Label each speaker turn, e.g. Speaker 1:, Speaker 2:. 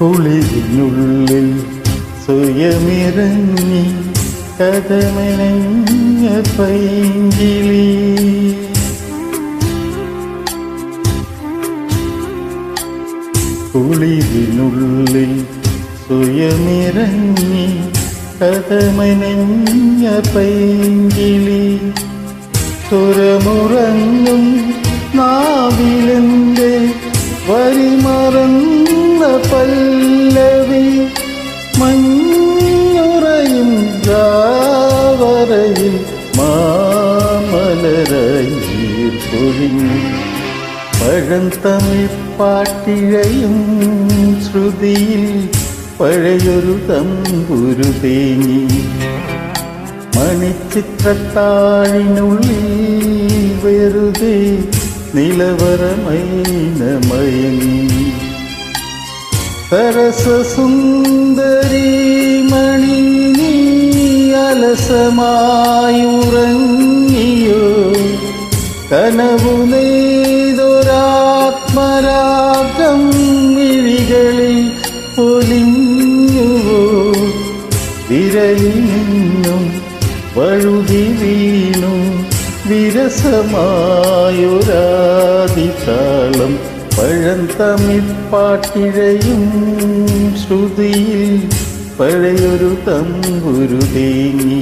Speaker 1: കുളിരിനുള്ളിൽ സ്വയമിറങ്ങി കഥമനഞ്ഞ പൈങ്കിളി. കുളിരിനുള്ളിൽ സ്വയമിറങ്ങി കഥമനഞ്ഞ പൈങ്കിളി. തുറമുറങ്ങും നാവിലെന്റെ പല്ലവി മഞ്ഞുറയും ഗാവറയിൽ മാമലരായി പൊഴിഞ്ഞു. പഴം തമിഴ് പാട്ടിഴയും ശ്രുതിയിൽ പഴയൊരു തമ്പുരു തേങ്ങി മണിച്ചിത്രത്താഴിനുള്ളിൽ വെറുതെ നിലവറമൈനമയങ്ങി സരസസുന്ദരി മണി നീ അലസമായുറങ്ങിയോ കനവു നെയ്തൊരാത്മരാഗം വിഴികളിൽ പൊലിഞ്ഞുവോ? വിരലിൽ നിന്നും വഴുതി വീണു വിരസമായൊരാദിതാളം പഴന്തമിഴ്പ്പാട്ടിഴയും ശ്രുതിയിൽ പഴയൊരു തമ്പുരു തേങ്ങി.